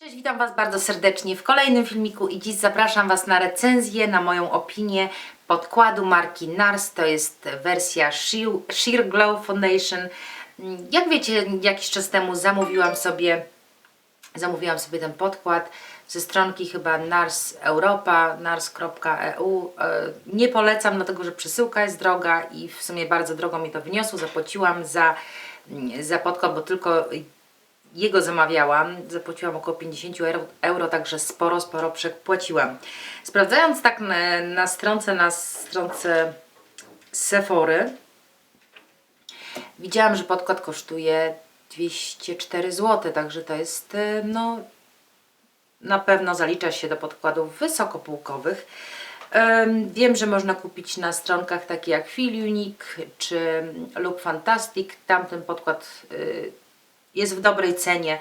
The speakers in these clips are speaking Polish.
Cześć, witam Was bardzo serdecznie w kolejnym filmiku i dziś zapraszam Was na recenzję, na moją opinię podkładu marki NARS. To jest wersja Sheer, Glow Foundation. Jak wiecie, jakiś czas temu zamówiłam sobie, zamówiłam sobie ten podkład ze stronki chyba NARS Europa, nars.eu. E, Nie polecam, dlatego że przesyłka jest droga i w sumie bardzo drogo mi to wyniosło. Zapłaciłam za, za podkład, bo tylko jego zamawiałam, zapłaciłam około 50 euro, euro także sporo, sporo przepłaciłam. Sprawdzając tak na, na stronce, na stronce Sephory, widziałam, że podkład kosztuje 204 zł, także to jest, e, no, na pewno zalicza się do podkładów wysokopółkowych. Em, Wiem, że można kupić na stronkach takich jak Feel Unique czy Look Fantastic. Tamten podkład y, jest w dobrej cenie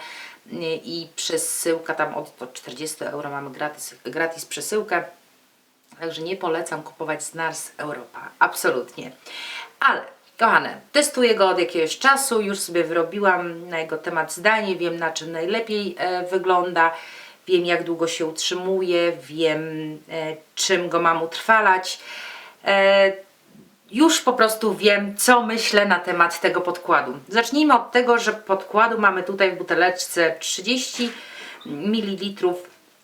y, i przesyłka tam od, od 40 euro mamy gratis, gratis przesyłkę. Także nie polecam kupować z Nars Europa. Absolutnie. Ale, kochane, testuję go od jakiegoś czasu. Już sobie wyrobiłam na jego temat zdanie. Wiem, na czym najlepiej e, wygląda. Wiem, jak długo się utrzymuje. Wiem, e, czym go mam utrwalać. E, już po prostu wiem, co myślę na temat tego podkładu. Zacznijmy od tego, że podkładu mamy tutaj w buteleczce 30 ml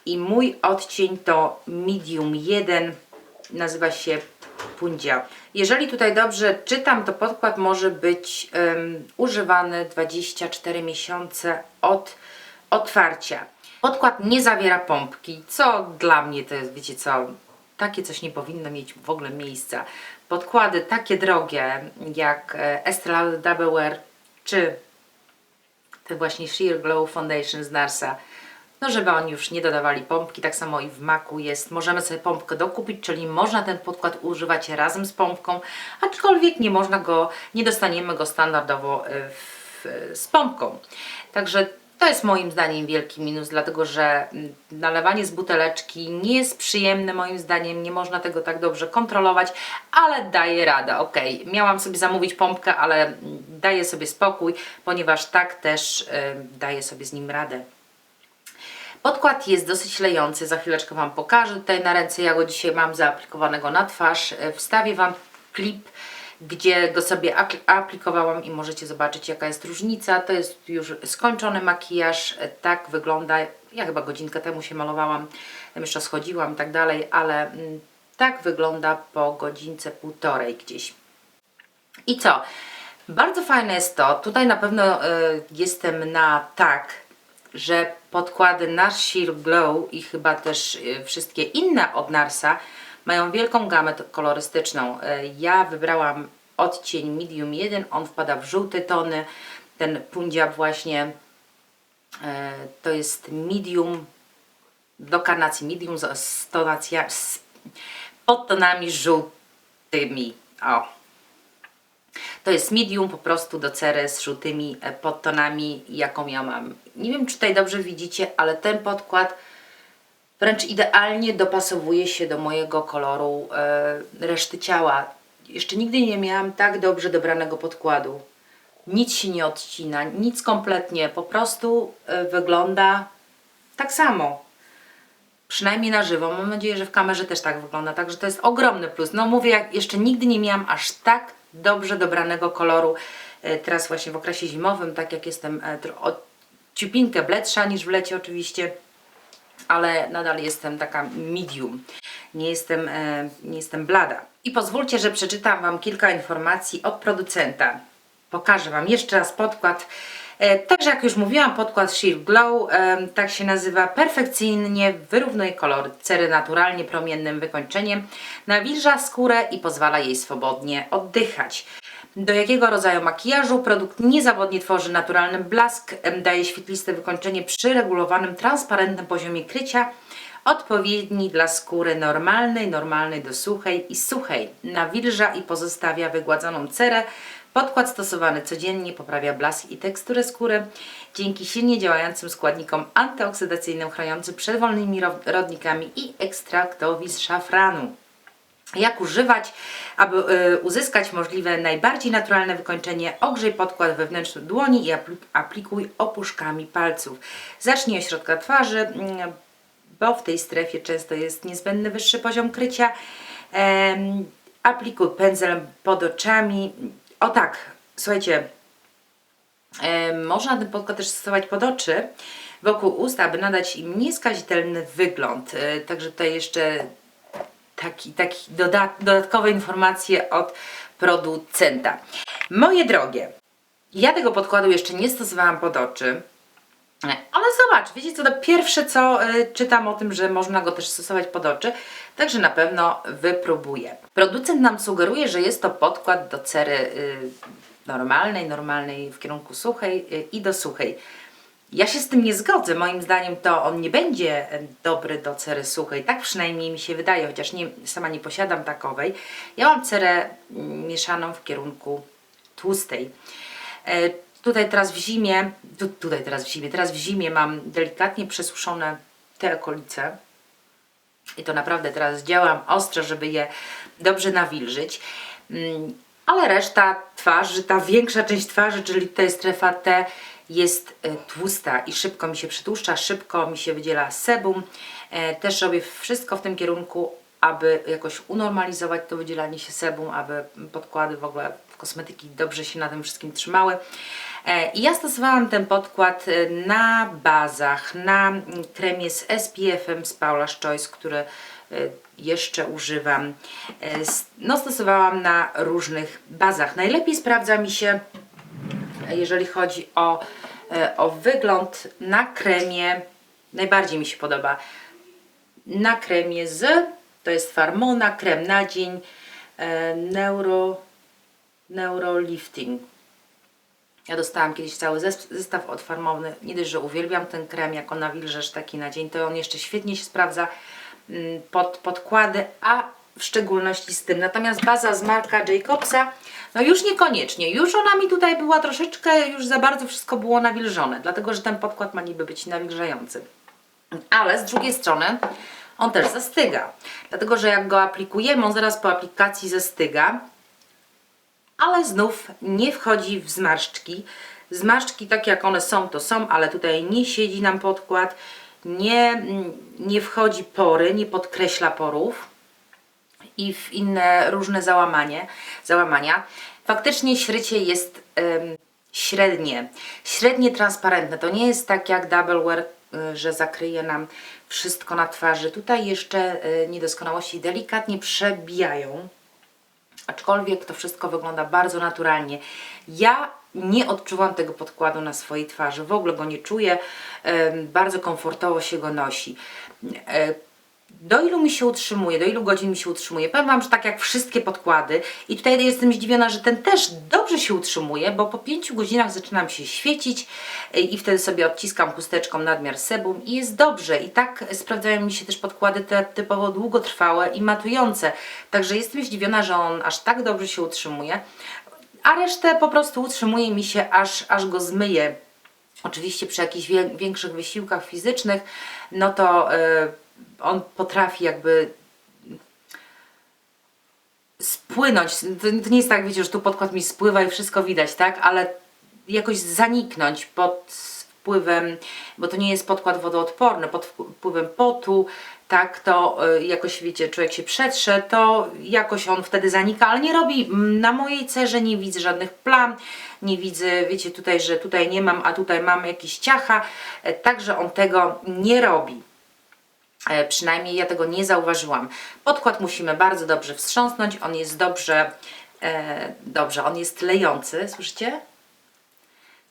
i mój odcień to medium 1, nazywa się Punjab. Jeżeli tutaj dobrze czytam, to podkład może być em, używany 24 miesiące od otwarcia. Podkład nie zawiera pompki, co dla mnie to jest, wiecie co, takie coś nie powinno mieć w ogóle miejsca. Podkłady takie drogie jak e, Estee Lauder Double Wear czy te właśnie Sheer Glow Foundation z Narsa, no żeby oni już nie dodawali pompki, tak samo i w maku jest, możemy sobie pompkę dokupić, czyli można ten podkład używać razem z pompką, aczkolwiek nie można go, nie dostaniemy go standardowo e, w, z pompką. Także to jest moim zdaniem wielki minus, dlatego że mm, nalewanie z buteleczki nie jest przyjemne moim zdaniem, nie można tego tak dobrze kontrolować, ale daje radę, ok. Miałam sobie zamówić pompkę, ale mm, daję sobie spokój, ponieważ tak też y, daję sobie z nim radę. Podkład jest dosyć lejący, za chwileczkę Wam pokażę. Tutaj na ręce ja go dzisiaj mam zaaplikowanego na twarz. E, Wstawię Wam klip, gdzie go sobie apl- aplikowałam i możecie zobaczyć jaka jest różnica. To jest już skończony makijaż, E, tak wygląda. Ja chyba godzinkę temu się malowałam, jeszcze schodziłam i tak dalej, ale mm, tak wygląda po godzince półtorej gdzieś. I co? Bardzo fajne jest to, tutaj na pewno y, jestem na tak, że podkłady Nars Sheer Glow i chyba też y, wszystkie inne od Narsa mają wielką gamę kolorystyczną. Y, ja wybrałam odcień Medium 1, on wpada w żółte tony, ten Punjab właśnie y, to jest medium do karnacji medium z, z, tonacja, z podtonami żółtymi. O, to jest medium po prostu do cery z żółtymi e, podtonami, jaką ja mam. Nie wiem, czy tutaj dobrze widzicie, ale ten podkład wręcz idealnie dopasowuje się do mojego koloru e, reszty ciała. Jeszcze nigdy nie miałam tak dobrze dobranego podkładu. Nic się nie odcina, nic kompletnie, po prostu e, wygląda tak samo. Przynajmniej na żywo. Mam nadzieję, że w kamerze też tak wygląda. Także to jest ogromny plus. No mówię, jak jeszcze nigdy nie miałam aż tak dobrze dobranego koloru. E, Teraz właśnie w okresie zimowym, tak jak jestem e, ciupinkę bledsza niż w lecie oczywiście, ale nadal jestem taka medium. Nie jestem, e, nie jestem blada. I pozwólcie, że przeczytam Wam kilka informacji od producenta. Pokażę Wam jeszcze raz podkład. E, Także jak już mówiłam, podkład Sheer Glow, e, tak się nazywa, perfekcyjnie wyrównuje kolor cery naturalnie promiennym wykończeniem, nawilża skórę i pozwala jej swobodnie oddychać. Do jakiego rodzaju makijażu produkt niezawodnie tworzy naturalny blask, daje świetliste wykończenie przy regulowanym, transparentnym poziomie krycia, odpowiedni dla skóry normalnej, normalnej do suchej i suchej. Nawilża i pozostawia wygładzoną cerę. Podkład stosowany codziennie poprawia blask i teksturę skóry dzięki silnie działającym składnikom antyoksydacyjnym chroniącym przed wolnymi ro- rodnikami i ekstraktowi z szafranu. Jak używać, aby y, uzyskać możliwe najbardziej naturalne wykończenie? Ogrzej podkład wewnętrzny dłoni i apl- aplikuj opuszkami palców. Zacznij od środka twarzy, mm, bo w tej strefie często jest niezbędny wyższy poziom krycia. Aplikuj pędzelem pod oczami. O tak, słuchajcie, E, Można ten podkład też stosować pod oczy, wokół ust, aby nadać im nieskazitelny wygląd. E, Także tutaj jeszcze taki, taki doda dodatkowe informacje od producenta. Moje drogie, ja tego podkładu jeszcze nie stosowałam pod oczy. Ale zobacz, wiecie co, to pierwsze co y, czytam o tym, że można go też stosować pod oczy, także na pewno wypróbuję. Producent nam sugeruje, że jest to podkład do cery y, normalnej, normalnej w kierunku suchej y, i do suchej. Ja się z tym nie zgodzę. Moim zdaniem to on nie będzie e, dobry do cery suchej. Tak przynajmniej mi się wydaje, chociaż nie, sama nie posiadam takowej. Ja mam cerę mm, mieszaną w kierunku tłustej. E, tutaj teraz w zimie, tu, tutaj teraz w zimie, teraz w zimie mam delikatnie przesuszone te okolice. I to naprawdę teraz działam ostro, żeby je dobrze nawilżyć. Mm, Ale reszta twarzy, ta większa część twarzy, czyli tutaj strefa T, jest e, tłusta i szybko mi się przytłuszcza, szybko mi się wydziela sebum. E, Też robię wszystko w tym kierunku, aby jakoś unormalizować to wydzielanie się sebum, aby podkłady w ogóle kosmetyki dobrze się na tym wszystkim trzymały. E, I ja stosowałam ten podkład na bazach, na kremie z SPF-em z Paula's Choice, który jeszcze używam. No, stosowałam na różnych bazach. Najlepiej sprawdza mi się, jeżeli chodzi o, e, o wygląd na kremie. Najbardziej mi się podoba na kremie z, to jest Farmona, krem na dzień, e, Neuro, Neurolifting. Ja dostałam kiedyś cały zes- zestaw od Farmony. Nie dość, że uwielbiam ten krem jako nawilżacz taki na dzień, to on jeszcze świetnie się sprawdza mm, pod podkłady, a w szczególności z tym. Natomiast baza z Marka Jacobsa, no już niekoniecznie. Już ona mi tutaj była troszeczkę, już za bardzo wszystko było nawilżone, dlatego że ten podkład ma niby być nawilżający. Ale z drugiej strony on też zastyga. Dlatego, że jak go aplikujemy, on zaraz po aplikacji zastyga, ale znów nie wchodzi w zmarszczki. Zmarszczki, tak jak one są, to są, ale tutaj nie siedzi nam podkład, nie, nie wchodzi pory, nie podkreśla porów i w inne różne załamanie, załamania. Faktycznie śrycie jest em, średnie, średnie transparentne. To nie jest tak jak Double Wear, y, że zakryje nam wszystko na twarzy. Tutaj jeszcze y, niedoskonałości delikatnie przebijają aczkolwiek to wszystko wygląda bardzo naturalnie. Ja nie odczuwam tego podkładu na swojej twarzy, w ogóle go nie czuję, bardzo komfortowo się go nosi. Do ilu mi się utrzymuje, do ilu godzin mi się utrzymuje? Powiem Wam, że tak jak wszystkie podkłady i tutaj jestem zdziwiona, że ten też dobrze się utrzymuje, bo po 5 godzinach zaczynam się świecić i wtedy sobie odciskam chusteczką nadmiar sebum i jest dobrze. I tak sprawdzają mi się też podkłady te typowo długotrwałe i matujące. Także jestem zdziwiona, że on aż tak dobrze się utrzymuje, a resztę po prostu utrzymuje mi się aż, aż go zmyję. Oczywiście przy jakichś większych wysiłkach fizycznych, no to e, on potrafi jakby spłynąć. To, nie jest tak, wiecie, że tu podkład mi spływa i wszystko widać, tak? Ale jakoś zaniknąć pod wpływem, bo to nie jest podkład wodoodporny, pod wpływem potu, tak, to y, jakoś, wiecie, człowiek się przetrze, to jakoś on wtedy zanika, ale nie robi, na mojej cerze nie widzę żadnych plam, nie widzę, wiecie, tutaj, że tutaj nie mam, a tutaj mam jakieś ciacha, e, także on tego nie robi. E, Przynajmniej ja tego nie zauważyłam. Podkład musimy bardzo dobrze wstrząsnąć. On jest dobrze, e, dobrze, on jest lejący, słyszycie?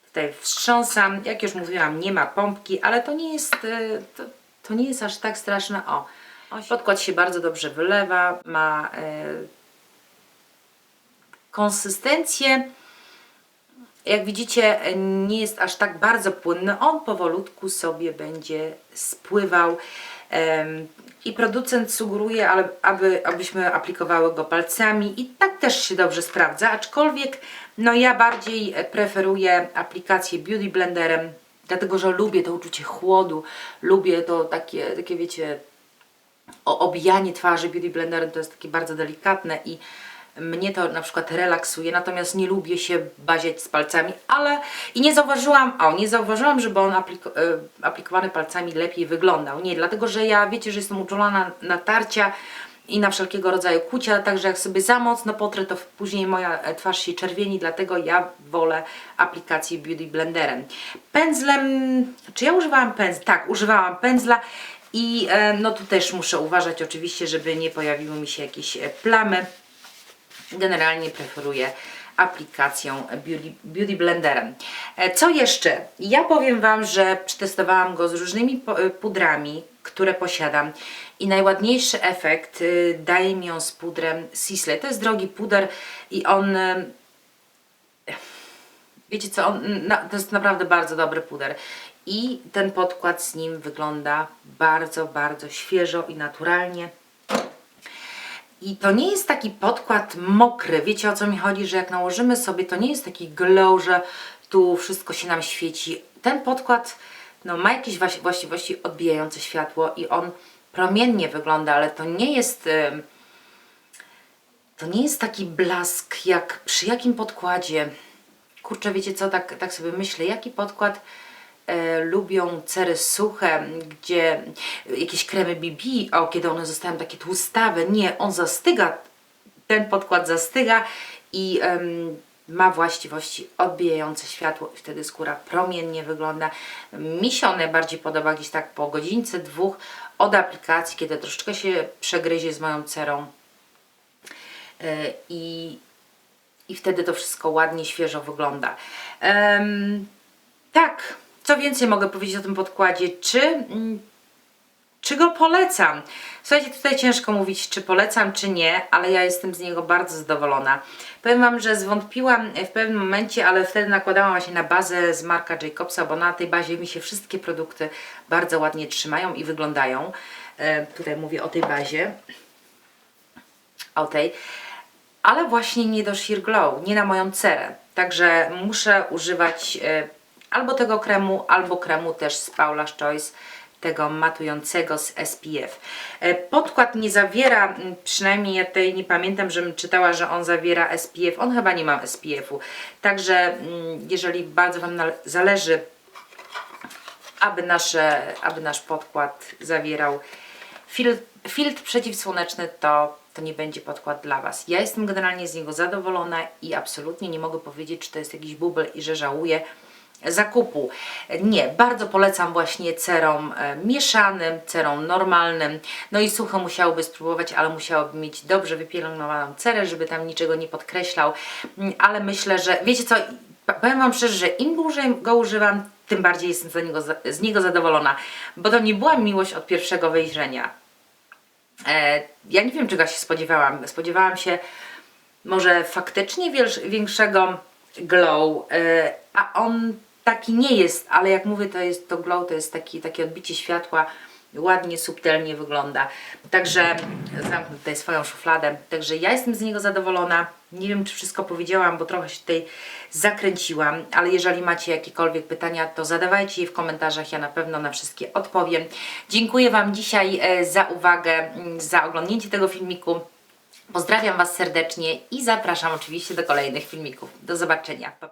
Tutaj wstrząsam. Jak już mówiłam, nie ma pompki, ale to nie jest, e, to, to nie jest aż tak straszne. O, podkład się bardzo dobrze wylewa, ma konsystencję. Jak widzicie, nie jest aż tak bardzo płynny. On powolutku sobie będzie spływał. I producent sugeruje, aby, abyśmy aplikowały go palcami i tak też się dobrze sprawdza, aczkolwiek no ja bardziej e, preferuję aplikację Beauty Blenderem, dlatego że lubię to uczucie chłodu, lubię to takie, takie wiecie, obijanie twarzy. Beauty blenderem to jest takie bardzo delikatne i mnie to na przykład relaksuje, natomiast nie lubię się baziać z palcami, ale i nie zauważyłam, o, nie zauważyłam, żeby on e, aplikowany palcami lepiej wyglądał. Nie, dlatego że ja wiecie, że jestem uczulona na tarcia i na wszelkiego rodzaju kucia, także jak sobie za mocno potrę, to później moja e, twarz się czerwieni, dlatego ja wolę aplikacji Beauty Blenderem. Pędzlem, czy ja używałam pędzla? Tak, używałam pędzla i e, no tu też muszę uważać oczywiście, żeby nie pojawiły mi się jakieś plamy. Generalnie preferuję aplikacją Beauty, Beauty Blenderem. E, Co jeszcze? Ja powiem Wam, że przetestowałam go z różnymi e, pudrami, które posiadam i najładniejszy efekt y, daje mi on z pudrem Sisley. To jest drogi puder i on Wiecie co, on, na, to jest naprawdę bardzo dobry puder. I ten podkład z nim wygląda bardzo, bardzo świeżo i naturalnie. I to nie jest taki podkład mokry. Wiecie o co mi chodzi, że jak nałożymy sobie, to nie jest taki glow, że tu wszystko się nam świeci. Ten podkład no, ma jakieś właści- właściwości odbijające światło i on promiennie wygląda, ale to nie jest. to nie jest taki blask jak przy jakim podkładzie. Kurczę, wiecie co, tak, tak sobie myślę, jaki podkład e, lubią cery suche, gdzie jakieś kremy BB, o kiedy one zostają takie tłustawe. Nie, on zastyga, ten podkład zastyga i ma właściwości odbijające światło i wtedy skóra promiennie wygląda. Mi się on najbardziej podoba gdzieś tak po godzince, dwóch od aplikacji, kiedy troszeczkę się przegryzie z moją cerą E, i, i wtedy to wszystko ładnie, świeżo wygląda. Em, tak, co więcej mogę powiedzieć o tym podkładzie? Czy, mm, czy go polecam? Słuchajcie, tutaj ciężko mówić, czy polecam, czy nie, ale ja jestem z niego bardzo zadowolona. Powiem Wam, że zwątpiłam w pewnym momencie, ale wtedy nakładałam właśnie na bazę z Marka Jacobsa, bo na tej bazie mi się wszystkie produkty bardzo ładnie trzymają i wyglądają. E, tutaj mówię o tej bazie o tej, ale właśnie nie do Sheer Glow, nie na moją cerę. Także muszę używać e, albo tego kremu, albo kremu też z Paula's Choice, tego matującego z SPF. E, Podkład nie zawiera, przynajmniej ja tutaj nie pamiętam, żebym czytała, że on zawiera SPF. On chyba nie ma SPF-u. Także mm, jeżeli bardzo Wam zależy aby, nasze, aby nasz podkład zawierał filtr, filtr przeciwsłoneczny, to, to nie będzie podkład dla Was. Ja jestem generalnie z niego zadowolona i absolutnie nie mogę powiedzieć, czy to jest jakiś bubel i że żałuję zakupu. Nie, bardzo polecam właśnie cerom e, mieszanym, cerom normalnym. No i sucho musiałoby spróbować, ale musiałoby mieć dobrze wypielęgnowaną cerę, żeby tam niczego nie podkreślał. Mm, Ale myślę, że wiecie co, powiem Wam szczerze, że im dłużej go używam, tym bardziej jestem za niego, z niego zadowolona, bo to nie była miłość od pierwszego wejrzenia. E, ja nie wiem, czego się spodziewałam. Spodziewałam się może faktycznie większego glow, e, a on taki nie jest, ale jak mówię, to jest to glow, to jest taki, takie odbicie światła, ładnie, subtelnie wygląda. Także zamknę tutaj swoją szufladę. Także ja jestem z niego zadowolona. Nie wiem, czy wszystko powiedziałam, bo trochę się tutaj zakręciłam, ale jeżeli macie jakiekolwiek pytania, to zadawajcie je w komentarzach, ja na pewno na wszystkie odpowiem. Dziękuję Wam dzisiaj e, za uwagę, mm, za oglądnięcie tego filmiku. Pozdrawiam Was serdecznie i zapraszam oczywiście do kolejnych filmików. Do zobaczenia. Pa, pa.